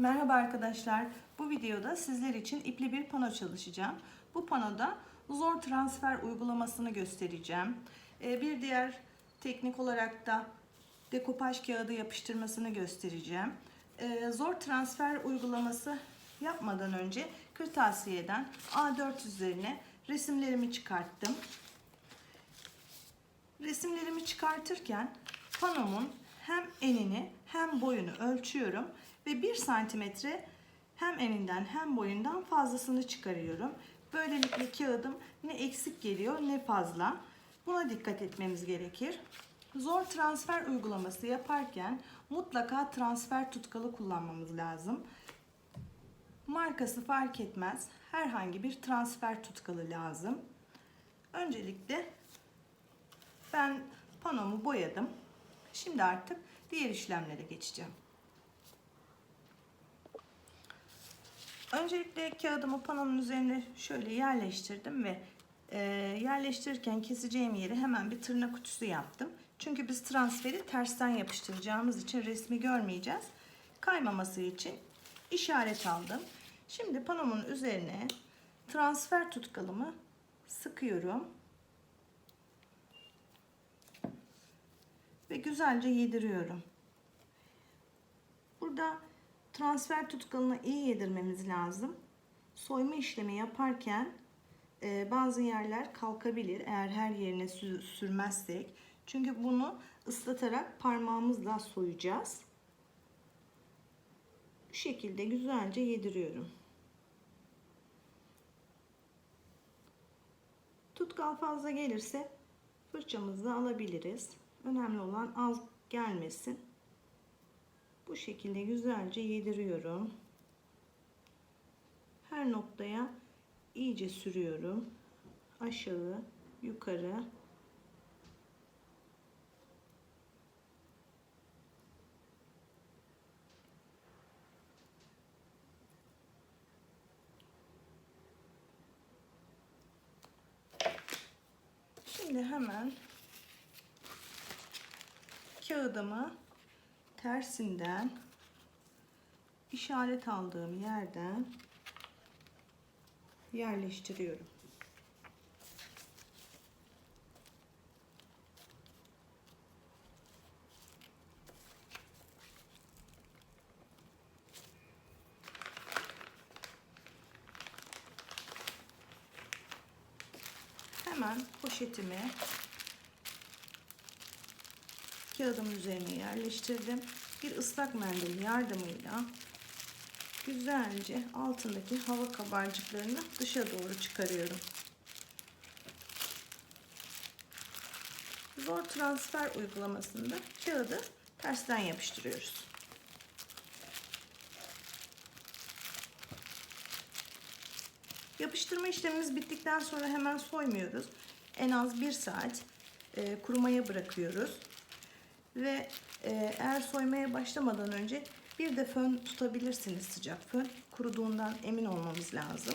Merhaba arkadaşlar. Bu videoda sizler için ipli bir pano çalışacağım. Bu panoda zor transfer uygulamasını göstereceğim. Ee, Bir diğer teknik olarak da dekopaj kağıdı yapıştırmasını göstereceğim. Ee, Zor transfer uygulaması yapmadan önce kırtasiyeden A4 üzerine resimlerimi çıkarttım. Resimlerimi çıkartırken panomun hem enini hem boyunu ölçüyorum ve 1 santimetre hem eninden hem boyundan fazlasını çıkarıyorum. Böylelikle kağıdım ne eksik geliyor ne fazla. Buna dikkat etmemiz gerekir. Zor transfer uygulaması yaparken mutlaka transfer tutkalı kullanmamız lazım. Markası fark etmez. Herhangi bir transfer tutkalı lazım. Öncelikle ben panomu boyadım. Şimdi artık diğer işlemlere geçeceğim. Öncelikle kağıdımı panonun üzerine şöyle yerleştirdim ve e, yerleştirirken keseceğim yeri hemen bir tırnak uçusu yaptım. Çünkü biz transferi tersten yapıştıracağımız için resmi görmeyeceğiz. Kaymaması için işaret aldım. Şimdi panomun üzerine transfer tutkalımı sıkıyorum. Ve güzelce yediriyorum. Burada transfer tutkalını iyi yedirmemiz lazım. Soyma işlemi yaparken e, bazı yerler kalkabilir eğer her yerine sü- sürmezsek. Çünkü bunu ıslatarak parmağımızla soyacağız. Bu şekilde güzelce yediriyorum. Tutkal fazla gelirse fırçamızla alabiliriz. Önemli olan az gelmesin. Bu şekilde güzelce yediriyorum. Her noktaya iyice sürüyorum. Aşağı, yukarı. Şimdi hemen kağıdımı tersinden işaret aldığım yerden yerleştiriyorum. Hemen poşetimi kağıdımın üzerine yerleştirdim. Bir ıslak mendil yardımıyla güzelce altındaki hava kabarcıklarını dışa doğru çıkarıyorum. Zor transfer uygulamasında kağıdı tersten yapıştırıyoruz. Yapıştırma işlemimiz bittikten sonra hemen soymuyoruz. En az bir saat e, kurumaya bırakıyoruz. Ve e, eğer soymaya başlamadan önce bir de fön tutabilirsiniz sıcak fön. Kuruduğundan emin olmamız lazım.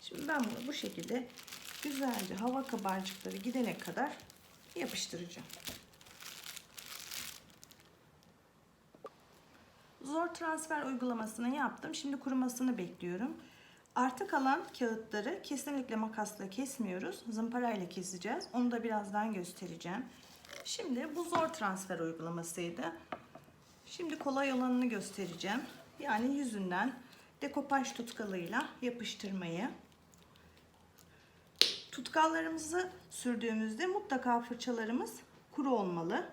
Şimdi ben bunu bu şekilde güzelce hava kabarcıkları gidene kadar yapıştıracağım. Zor transfer uygulamasını yaptım. Şimdi kurumasını bekliyorum. Arta kalan kağıtları kesinlikle makasla kesmiyoruz. Zımparayla keseceğiz. Onu da birazdan göstereceğim. Şimdi bu zor transfer uygulamasıydı. Şimdi kolay olanını göstereceğim. Yani yüzünden dekopaj tutkalıyla yapıştırmayı. Tutkallarımızı sürdüğümüzde mutlaka fırçalarımız kuru olmalı.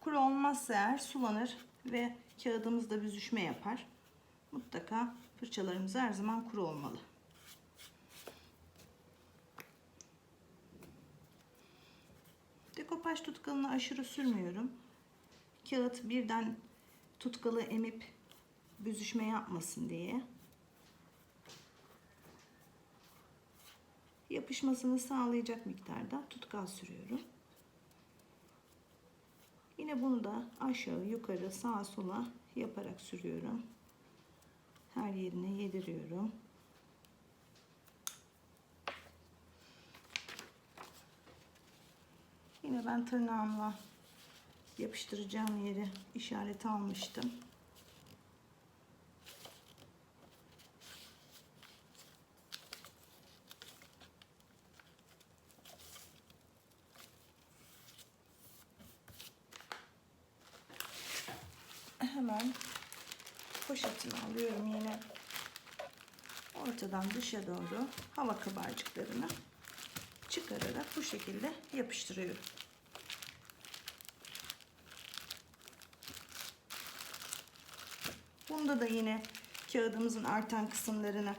Kuru olmazsa eğer sulanır ve kağıdımızda büzüşme yapar. Mutlaka fırçalarımız her zaman kuru olmalı. Dekopaj tutkalını aşırı sürmüyorum. Kağıt birden tutkalı emip büzüşme yapmasın diye. Yapışmasını sağlayacak miktarda tutkal sürüyorum. Yine bunu da aşağı yukarı sağa sola yaparak sürüyorum. Her yerine yediriyorum. Yine ben tırnağımla yapıştıracağım yeri işaret almıştım. Hemen poşetimi alıyorum yine ortadan dışa doğru hava kabarcıklarını çıkararak bu şekilde yapıştırıyorum. Bunda da yine kağıdımızın artan kısımlarını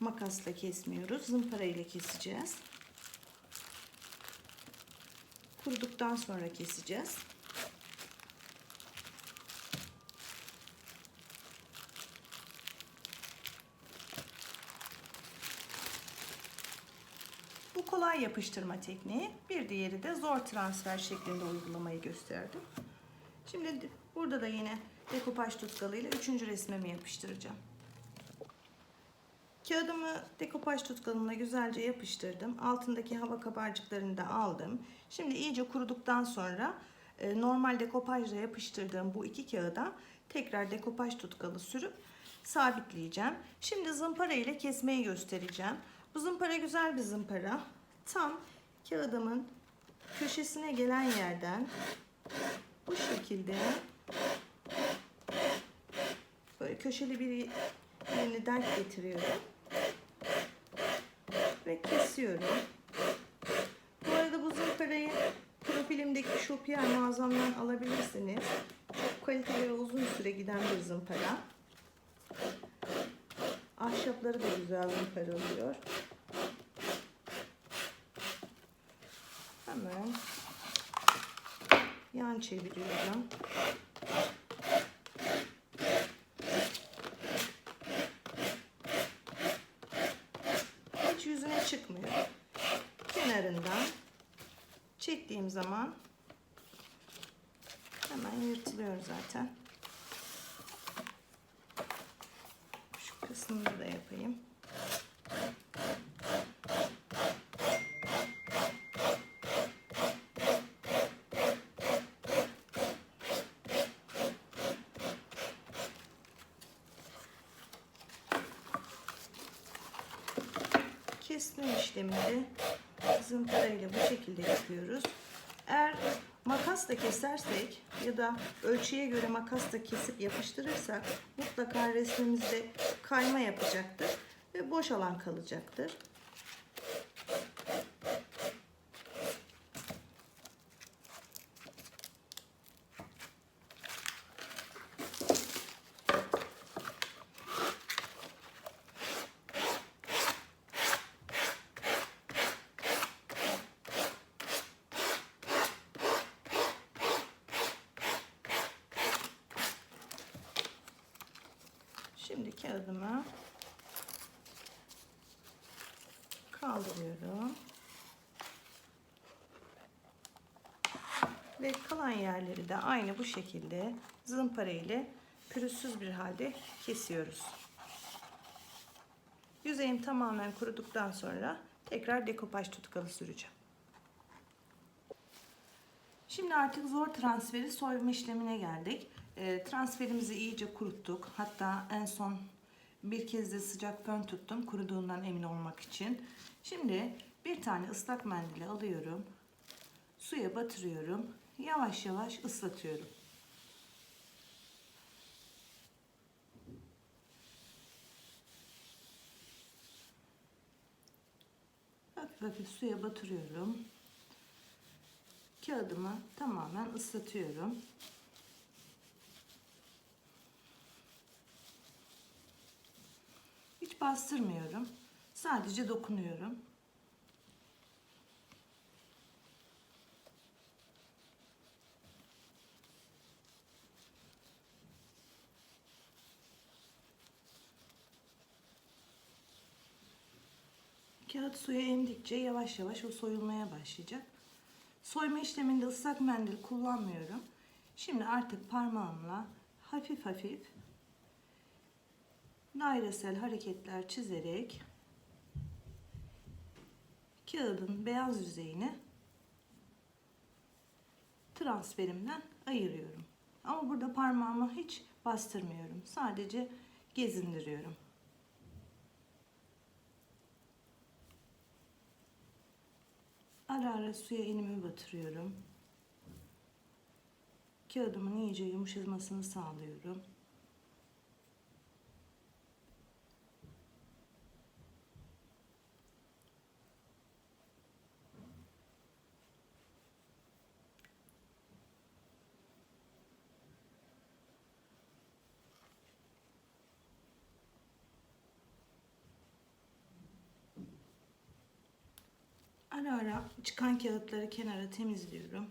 makasla kesmiyoruz. Zımpara ile keseceğiz. Kuruduktan sonra keseceğiz. Bu kolay yapıştırma tekniği. Bir diğeri de zor transfer şeklinde uygulamayı gösterdim. Şimdi burada da yine dekopaj tutkalıyla üçüncü resmimi yapıştıracağım. Kağıdımı dekopaj tutkalımla güzelce yapıştırdım. Altındaki hava kabarcıklarını da aldım. Şimdi iyice kuruduktan sonra e, normal dekopajla yapıştırdığım bu iki kağıda tekrar dekopaj tutkalı sürüp sabitleyeceğim. Şimdi zımpara ile kesmeyi göstereceğim. Bu zımpara güzel bir zımpara. Tam kağıdımın köşesine gelen yerden bu şekilde böyle köşeli bir yerini denk getiriyorum ve kesiyorum. Bu arada bu zımparayı profilimdeki Shopier mağazamdan alabilirsiniz. Çok kaliteli ve uzun süre giden bir zımpara. Ahşapları da güzel zımpara oluyor. Hemen yan çeviriyorum. Hiç yüzüne çıkmıyor. Kenarından çektiğim zaman hemen yırtılıyor zaten. Şu kısmını da yapayım. kesme işlemini zımpara ile bu şekilde yapıyoruz. Eğer makasla kesersek ya da ölçüye göre makasla kesip yapıştırırsak mutlaka resmimizde kayma yapacaktır ve boş alan kalacaktır. Şimdi kağıdımı kaldırıyorum. Ve kalan yerleri de aynı bu şekilde zımpara ile pürüzsüz bir halde kesiyoruz. Yüzeyim tamamen kuruduktan sonra tekrar dekopaj tutkalı süreceğim. Şimdi artık zor transferi soyma işlemine geldik. E, transferimizi iyice kuruttuk. Hatta en son bir kez de sıcak fön tuttum kuruduğundan emin olmak için. Şimdi bir tane ıslak mendili alıyorum. Suya batırıyorum. Yavaş yavaş ıslatıyorum. Hafif hafif suya batırıyorum. Kağıdımı tamamen ıslatıyorum. Bastırmıyorum. Sadece dokunuyorum. Kağıt suya emdikçe yavaş yavaş o soyulmaya başlayacak. Soyma işleminde ıslak mendil kullanmıyorum. Şimdi artık parmağımla hafif hafif dairesel hareketler çizerek kağıdın beyaz yüzeyini transferimden ayırıyorum. Ama burada parmağımı hiç bastırmıyorum. Sadece gezindiriyorum. Ara ara suya elimi batırıyorum. Kağıdımın iyice yumuşamasını sağlıyorum. Ara ara çıkan kağıtları kenara temizliyorum.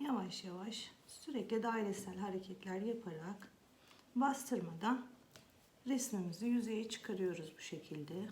Yavaş yavaş sürekli dairesel hareketler yaparak bastırmadan resmimizi yüzeye çıkarıyoruz bu şekilde.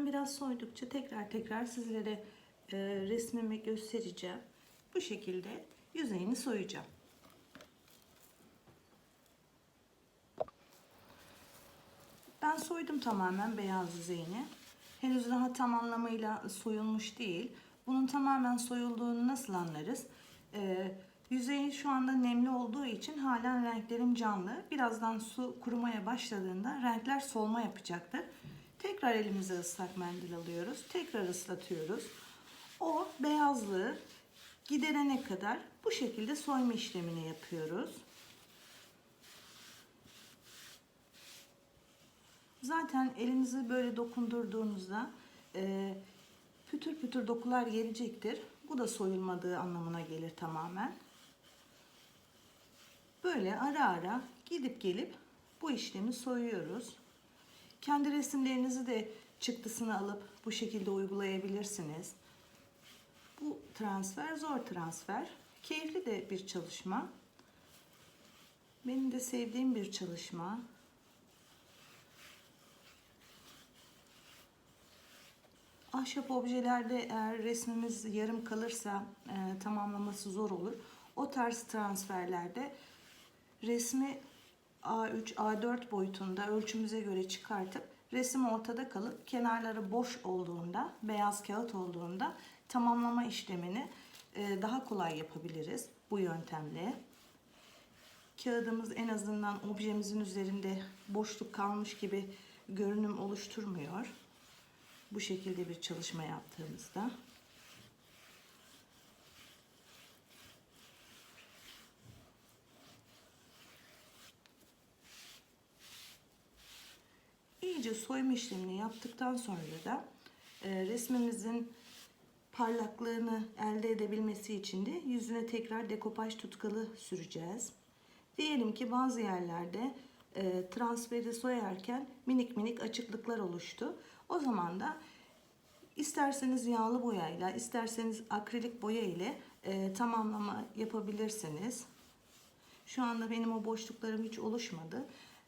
Ben biraz soydukça tekrar tekrar sizlere e, resmimi göstereceğim. Bu şekilde yüzeyini soyacağım. Ben soydum tamamen beyaz yüzeyini. Henüz daha tam anlamıyla soyulmuş değil. Bunun tamamen soyulduğunu nasıl anlarız? Ee, yüzeyi şu anda nemli olduğu için halen renklerim canlı. Birazdan su kurumaya başladığında renkler solma yapacaktır. Tekrar elimize ıslak mendil alıyoruz. Tekrar ıslatıyoruz. O beyazlığı giderene kadar bu şekilde soyma işlemini yapıyoruz. Zaten elinizi böyle dokundurduğunuzda e, pütür pütür dokular gelecektir. Bu da soyulmadığı anlamına gelir tamamen. Böyle ara ara gidip gelip bu işlemi soyuyoruz. Kendi resimlerinizi de çıktısını alıp bu şekilde uygulayabilirsiniz. Bu transfer zor transfer. Keyifli de bir çalışma. Benim de sevdiğim bir çalışma. Ahşap objelerde eğer resmimiz yarım kalırsa e, tamamlaması zor olur. O tarz transferlerde resmi A3, A4 boyutunda ölçümüze göre çıkartıp resim ortada kalıp kenarları boş olduğunda, beyaz kağıt olduğunda tamamlama işlemini e, daha kolay yapabiliriz bu yöntemle. Kağıdımız en azından objemizin üzerinde boşluk kalmış gibi görünüm oluşturmuyor. Bu şekilde bir çalışma yaptığımızda. İyice soyma işlemini yaptıktan sonra da e, resmimizin parlaklığını elde edebilmesi için de yüzüne tekrar dekopaj tutkalı süreceğiz. Diyelim ki bazı yerlerde e, transferi soyarken minik minik açıklıklar oluştu. O zaman da isterseniz yağlı boyayla, isterseniz akrilik boya ile e, tamamlama yapabilirsiniz. Şu anda benim o boşluklarım hiç oluşmadı.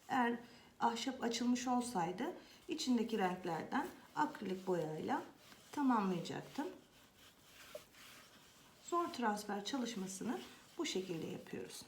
Eğer ahşap açılmış olsaydı içindeki renklerden akrilik boyayla tamamlayacaktım. Zor transfer çalışmasını bu şekilde yapıyoruz.